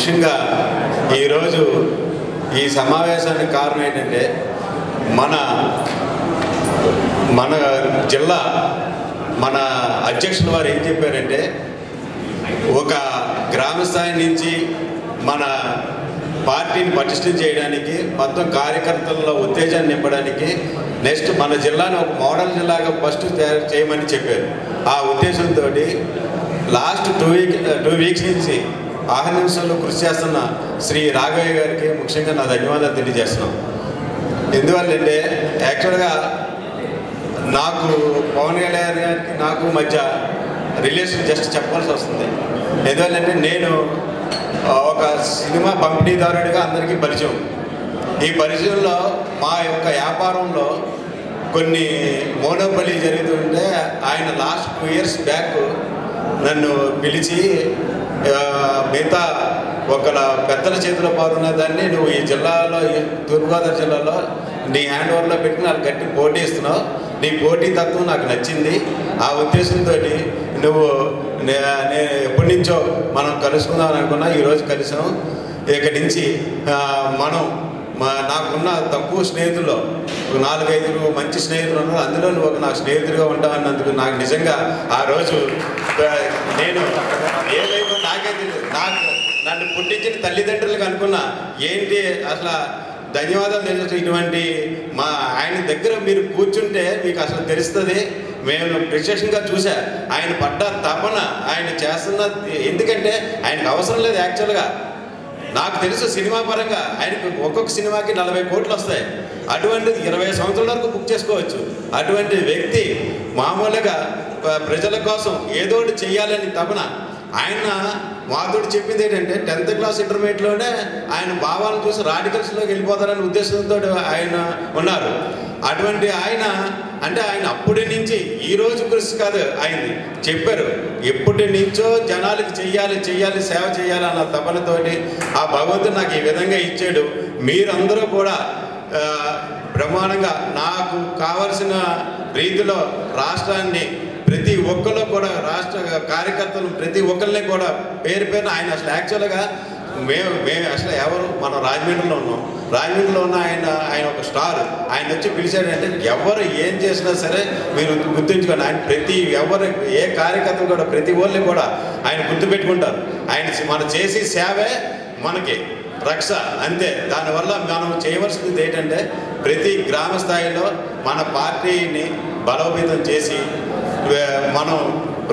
ముఖ్యంగా ఈరోజు ఈ సమావేశానికి కారణం ఏంటంటే మన మన జిల్లా మన అధ్యక్షుల వారు ఏం చెప్పారంటే ఒక గ్రామ స్థాయి నుంచి మన పార్టీని పటిష్టం చేయడానికి మొత్తం కార్యకర్తల్లో ఉత్తేజాన్ని నింపడానికి నెక్స్ట్ మన జిల్లాను ఒక మోడల్ జిల్లాగా ఫస్ట్ తయారు చేయమని చెప్పారు. ఆ ఉద్దేశంతో last two week two weeks నుంచి ఆహ్నింసంలో కృషి చేస్తున్న శ్రీ రాఘవయ్య గారికి ముఖ్యంగా నా ధన్యవాదాలు తెలియజేస్తున్నాం. ఎందువల్లంటే యాక్చువల్గా నాకు పవన్ కళ్యాణ్ గారికి నాకు మధ్య రిలేషన్ జస్ట్ చెప్పాల్సి వస్తుంది. ఎందువల్లంటే నేను ఒక సినిమా పంపిణీదారుడిగా అందరికీ పరిచయం. ఈ పరిచయంలో మా యొక్క వ్యాపారంలో కొన్ని మోనోపలి జరుగుతుంటే ఆయన లాస్ట్ టూ ఇయర్స్ బ్యాక్ నన్ను పిలిచి మిగతా ఒక పెద్దల చేతిలో పాల్గొన్న దాన్ని నువ్వు ఈ జిల్లాలో ఈ తూర్పుగోదావరి జిల్లాలో నీ హ్యాండ్ ఓవర్లో పెట్టిన వాళ్ళు గట్టి పోటీ ఇస్తున్నావు. నీ పోటీ తత్వం నాకు నచ్చింది. ఆ ఉద్దేశంతో నువ్వు నే- నేను ఎప్పటి నుంచో మనం కలుసుకుందాం అనుకున్నా ఈరోజు కలిసాం. ఇక్కడి నుంచి మనం మా నాకున్న తక్కువ స్నేహితుల్లో ఒక నాలుగైదు మంచి స్నేహితులు ఉన్నారు. అందులో నువ్వు ఒక నాకు స్నేహితుడిగా ఉంటావన్నందుకు నాకు నిజంగా ఆ రోజు నేను ఏదైతే నాకే తెలియదు నాకు నన్ను పుట్టించిన తల్లిదండ్రులకు అనుకున్నా ఏంటి అసలు ధన్యవాదాలు తెలుసు ఇటువంటి మా ఆయన దగ్గర మీరు కూర్చుంటే మీకు అసలు తెలుస్తుంది. మేము విశేషంగా చూసా. ఆయన పడ్డ తపన ఆయన చేస్తున్న ఎందుకంటే ఆయనకు అవసరం లేదు యాక్చువల్గా. నాకు తెలుసు సినిమా పరంగా ఆయనకు ఒక్కొక్క సినిమాకి నలభై కోట్లు వస్తాయి. అటువంటిది ఇరవై సంవత్సరాల వరకు బుక్ చేసుకోవచ్చు. అటువంటి వ్యక్తి మామూలుగా ప్రజల కోసం ఏదో ఒకటి చేయాలని తపన. ఆయన మాతోటి చెప్పింది ఏంటంటే టెన్త్ క్లాస్ ఇంటర్మీడియట్లోనే ఆయన భావాలను చూసి రాడికల్స్లోకి వెళ్ళిపోతారనే ఉద్దేశంతో ఆయన ఉన్నారు. అటువంటి ఆయన అంటే ఆయన అప్పటి నుంచి ఈ రోజు కృషి కాదు ఆయన చెప్పారు ఎప్పటి నుంచో జనాలకు చెయ్యాలి చెయ్యాలి సేవ చేయాలి అన్న తపనతోటి ఆ భగవంతుడు నాకు ఈ విధంగా ఇచ్చాడు. మీరందరూ కూడా ప్రమాణంగా బ్రహ్మాండంగా నాకు కావలసిన రీతిలో రాష్ట్రాన్ని ప్రతి ఒక్కరు కూడా రాష్ట్ర కార్యకర్తలు ప్రతి ఒక్కరిని కూడా పేరు పేరున ఆయన అసలు యాక్చువల్గా మేము మేము అసలు ఎవరు? మనం రాజమండ్రిలో ఉన్నాం. రాజమండ్రిలో ఉన్న ఆయన ఆయన ఒక స్టార్ ఆయన వచ్చి పిలిచాడంటే ఎవరు ఏం చేసినా సరే మీరు గుర్తుంచుకోండి. ఆయన ప్రతి ఎవరు ఏ కార్యకర్తలు కూడా ప్రతి వాళ్ళని కూడా ఆయన గుర్తుపెట్టుకుంటారు. ఆయన మనం చేసే సేవే మనకి రక్ష అంతే. దానివల్ల మనం చేయవలసింది ఏంటంటే ప్రతి గ్రామ స్థాయిలో మన పార్టీని బలోపేతం చేసి మనం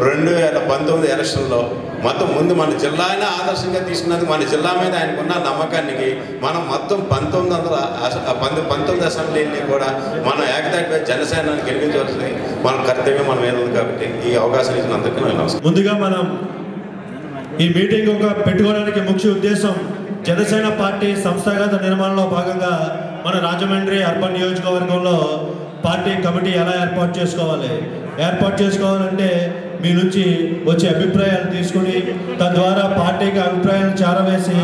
రెండు వేల పంతొమ్మిది ఎలక్షన్లో మొత్తం ముందు మన జిల్లానే ఆదర్శంగా తీసుకున్నందుకు మన జిల్లా మీద ఆయనకున్న నమ్మకానికి మనం మొత్తం పంతొమ్మిది వందల పంతొమ్మిది పంతొమ్మిది అసెంబ్లీని కూడా మనం ఏకదాటిపై జనసేనని గెలిపించవలసింది మన కర్తవ్యం మన మీద ఉంది కాబట్టి ఈ అవకాశం ఇచ్చినందుకు నమస్కారం. ముందుగా మనం ఈ మీటింగ్ ఒక పెట్టుకోవడానికి ముఖ్య ఉద్దేశం జనసేన పార్టీ సంస్థాగత నిర్మాణంలో భాగంగా మన రాజమండ్రి అర్బన్ నియోజకవర్గంలో పార్టీ కమిటీ ఎలా ఏర్పాటు చేసుకోవాలి? ఏర్పాటు చేసుకోవాలంటే మీ నుంచి వచ్చే అభిప్రాయాలు తీసుకుని తద్వారా పార్టీకి అభిప్రాయాలు చేరవేసి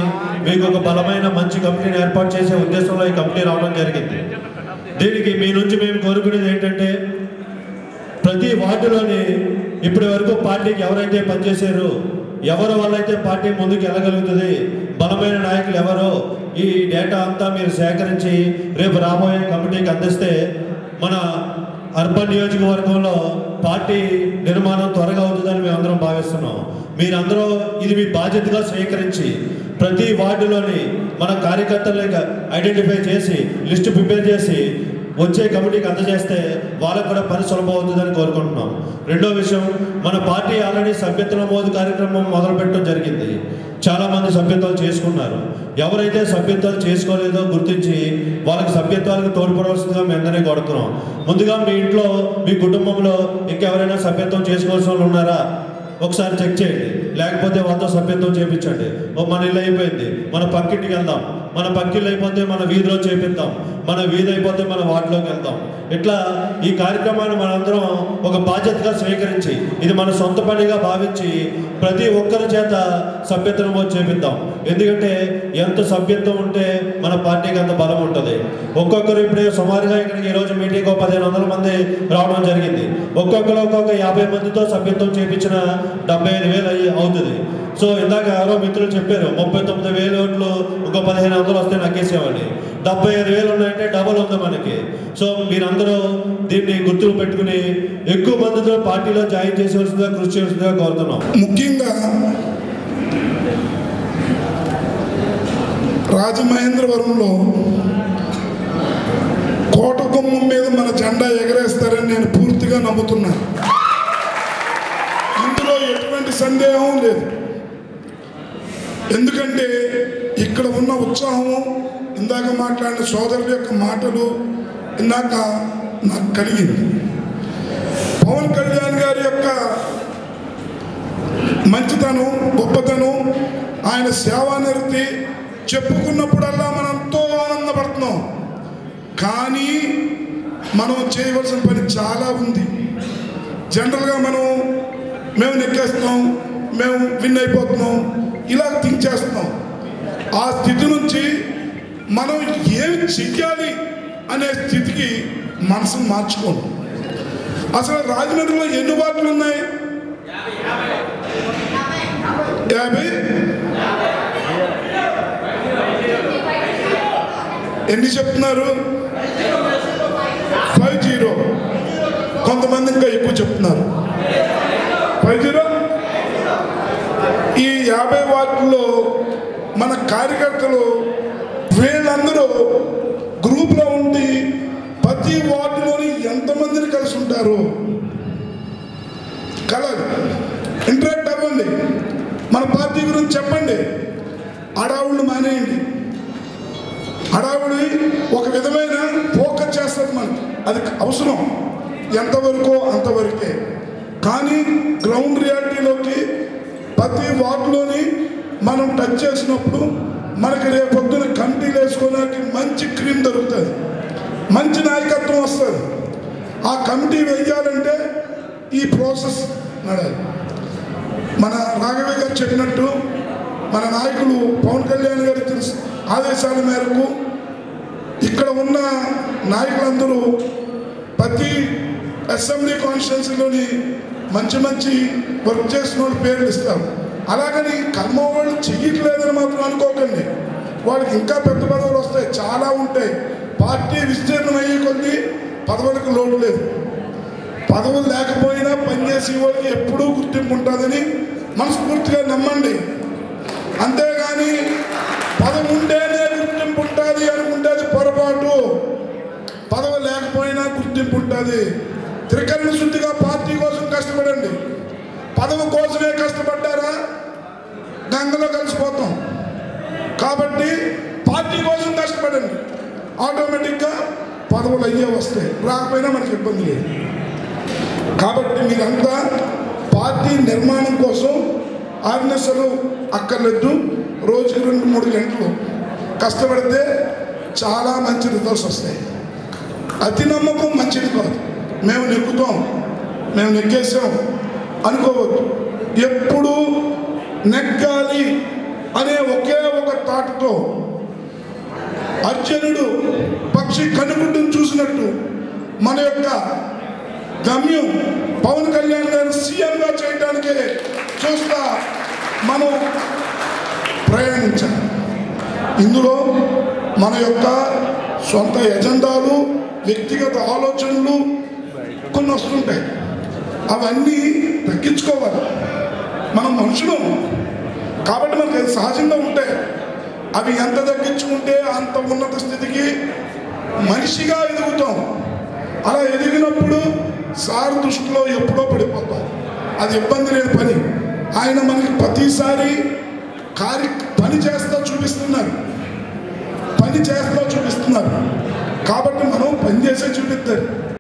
మీకు ఒక బలమైన మంచి కమిటీని ఏర్పాటు చేసే ఉద్దేశంలో ఈ కమిటీ రావడం జరిగింది. దీనికి మీ నుంచి మేము కోరుకునేది ఏంటంటే ప్రతి వార్డులోని ఇప్పటి వరకు పార్టీకి ఎవరైతే పనిచేశారో ఎవరి వల్ల అయితే పార్టీ ముందుకు వెళ్ళగలుగుతుంది బలమైన నాయకులు ఎవరో ఈ డేటా అంతా మీరు సేకరించి రేపు రాబోయే కమిటీకి అందిస్తే మన అర్బన్ నియోజకవర్గంలో పార్టీ నిర్మాణం త్వరగా అవుతుందని మేము అందరం భావిస్తున్నాం. మీరందరూ ఇది మీ బాధ్యతగా స్వీకరించి ప్రతి వార్డులోని మన కార్యకర్తలను ఐడెంటిఫై చేసి లిస్టు ప్రిపేర్ చేసి వచ్చే కమిటీకి అందజేస్తే వాళ్ళకు కూడా పని సులభం అవుతుందని కోరుకుంటున్నాం. రెండో విషయం మన పార్టీ ఆల్రెడీ సభ్యత్వ నమోదు కార్యక్రమం మొదలుపెట్టడం జరిగింది. చాలామంది సభ్యత్వాలు చేసుకున్నారు. ఎవరైతే సభ్యత్వాలు చేసుకోలేదో గుర్తించి వాళ్ళకి సభ్యత్వాలకు తోడ్పడవలసిందిగా మేమందరినీ కోరుతున్నాం. ముందుగా మీ ఇంట్లో మీ కుటుంబంలో ఇంకెవరైనా సభ్యత్వం చేసుకోవాల్సిన వాళ్ళు ఉన్నారా? ఒకసారి చెక్ చేయండి. లేకపోతే వాళ్ళతో సభ్యత్వం చేయించండి. ఓ మన ఇల్లు అయిపోయింది. మన పక్కింటికి వెళ్దాం. మన పక్కిళ్ళు అయిపోతే మన వీధిలో చేపిద్దాం. మన వీలైపోతే మనం వాటిలోకి వెళ్తాం ఇట్లా ఈ కార్యక్రమాన్ని మనందరం ఒక బాధ్యతగా స్వీకరించి ఇది మన సొంత పనిగా భావించి ప్రతి ఒక్కరి చేత సభ్యత్వం చేపిద్దాం. ఎందుకంటే ఎంత సభ్యత్వం ఉంటే మన పార్టీకి అంత బలం ఉంటుంది. ఒక్కొక్కరు ఇప్పుడే సుమారుగా ఇక్కడికి ఈ రోజు మీటింగ్ ఒక పదిహేను వందల మంది రావడం జరిగింది. ఒక్కొక్కరు ఒక్కొక్క యాభై మందితో సభ్యత్వం చేపించిన డెబ్బై ఐదు వేలు అయ్యి అవుతుంది. సో ఇందాక ఎవరో మిత్రులు చెప్పారు ముప్పై తొమ్మిది వేలు ఓట్లు ఇంకో పదిహేను వందలు వస్తే నక్కేసేవాడిని డెబ్బై ఐదు వేలు ఉన్నాయంటే డబల్ ఉంది మనకి. సో మీరందరూ దీన్ని గుర్తులు పెట్టుకుని ఎక్కువ మందితో పార్టీలో జాయిన్ చేసేవలసిందిగా కృషి చేయాల్సిందిగా కోరుతున్నాం. ముఖ్యంగా రాజమహేంద్రవరంలో కోట గుమ్మం మీద మన జెండా ఎగరేస్తారని నేను పూర్తిగా నమ్ముతున్నాను ఇందులో ఎటువంటి సందేహం లేదు. ఎందుకంటే ఇక్కడ ఉన్న ఉత్సాహము ఇందాక మాట్లాడిన సోదరుల యొక్క మాటలు ఇందాక నాకు కలిగింది. పవన్ కళ్యాణ్ గారి యొక్క మంచితనం గొప్పతనం ఆయన సేవానిరతి చెప్పుకున్నప్పుడల్లా మనం ఎంతో ఆనందపడుతున్నాం. కానీ మనం చేయవలసిన పని చాలా ఉంది. జనరల్గా మనం మేము నెక్కేస్తున్నాం మేము విన్ అయిపోతున్నాం ఇలా థింక్ చేస్తున్నాం. ఆ స్థితి నుంచి మనం ఏం చెయ్యాలి అనే స్థితికి మనసును మార్చుకోండి అసలు రాజమండ్రిలో ఎన్ని వార్డులు ఉన్నాయి? యాభై. ఎన్ని చెప్తున్నారు? Five zero. కొంతమంది ఇంకా ఎక్కువ చెప్తున్నారు. Five zero? ఈ యాభై వార్డుల్లో మన కార్యకర్తలు వీళ్ళందరూ గ్రూప్లో ఉండి ప్రతి వార్డులోని ఎంతమందిని కలిసి ఉంటారు కలర్ ఇంటరాక్ట్ అవ్వండి. మన పార్టీ గురించి చెప్పండి. అడావుళ్ళు మానేయండి. అడావుడి ఒక విధమైన ఫోకస్ చేస్తుంది మనకి. అది అవసరం. ఎంతవరకు అంతవరకే. కానీ గ్రౌండ్ రియాలిటీలోకి ప్రతి వార్డులోని మనం టచ్ చేసినప్పుడు మనకి రేపొద్దున కమిటీలు వేసుకోవడానికి మంచి క్రీమ్ దొరుకుతుంది. మంచి నాయకత్వం వస్తుంది. ఆ కమిటీ వెయ్యాలంటే ఈ ప్రాసెస్ నడాలి మన రాఘవే గారు చెప్పినట్టు మన నాయకులు పవన్ కళ్యాణ్ గారి ఆదేశాల మేరకు ఇక్కడ ఉన్న నాయకులందరూ ప్రతి అసెంబ్లీ కాన్స్టిట్యున్సీలోని మంచి మంచి వర్క్ చేసిన వాళ్ళు పేర్లు ఇస్తారు. అలాగని కర్మ వాళ్ళు చెయ్యట్లేదని మాత్రం అనుకోకండి. వాళ్ళకి ఇంకా పెద్ద పదవులు వస్తాయి చాలా ఉంటాయి. పార్టీ విస్తీర్ణం అయ్యే కొద్దీ పదవులకు లోటు లేదు. పదవులు లేకపోయినా పనిచేసే వాళ్ళకి ఎప్పుడూ గుర్తింపు ఉంటుందని మనస్ఫూర్తిగా నమ్మండి. అంతేగాని పదవి ఉంటేనే గుర్తింపు ఉంటుంది అనుకుంటే అది పొరపాటు. పదవి లేకపోయినా గుర్తింపు ఉంటుంది. త్రికరణ శుద్ధిగా పార్టీ కోసం కష్టపడండి. పదవి కోసం కష్టపడ్డారా గంగలో కలిసిపోతాం కాబట్టి పార్టీ కోసం కష్టపడండి ఆటోమేటిక్గా పదవులు అయ్యే వస్తాయి. రాకపోయినా మనకి ఇబ్బంది లేదు. కాబట్టి మీరంతా పార్టీ నిర్మాణం కోసం ఆర్నెస్లు అక్కర్లేదు. రోజుకి రెండు మూడు గంటలు కష్టపడితే చాలా మంచి రిజల్ట్స్ వస్తాయి. అతి నమ్మకం మంచిది కాదు. మేము నెక్కుతాం. మేము నెగ్గేసాం అనుకోవద్దు. ఎప్పుడు నెగ్గాలి అనే ఒకే ఒక థాట్తో అర్జునుడు పక్షి కనుగుడ్డును చూసినట్టు మన యొక్క గమ్యం పవన్ కళ్యాణ్ గారిని సీఎంగా చేయడానికే చూస్తా మనం ప్రయాణించాలి ఇందులో మన యొక్క సొంత ఎజెండాలు వ్యక్తిగత ఆలోచనలు కొన్ని వస్తుంటాయి. అవన్నీ తగ్గించుకోవాలి. మనం మనుషులు. కాబట్టి మనకి సహజంగా ఉంటాయి. అవి ఎంత తగ్గించుకుంటే అంత ఉన్నత స్థితికి మనిషిగా ఎదుగుతాం. అలా ఎదిగినప్పుడు సార్ దృష్టిలో ఎప్పుడో పడిపోతాం. అది ఇబ్బంది లేని పని. ఆయన మనకి ప్రతిసారి కార్య పని చేస్తా చూపిస్తున్నారు. పని చేస్తా చూపిస్తున్నారు. కాబట్టి మనం పని చేసే చూపిస్తారు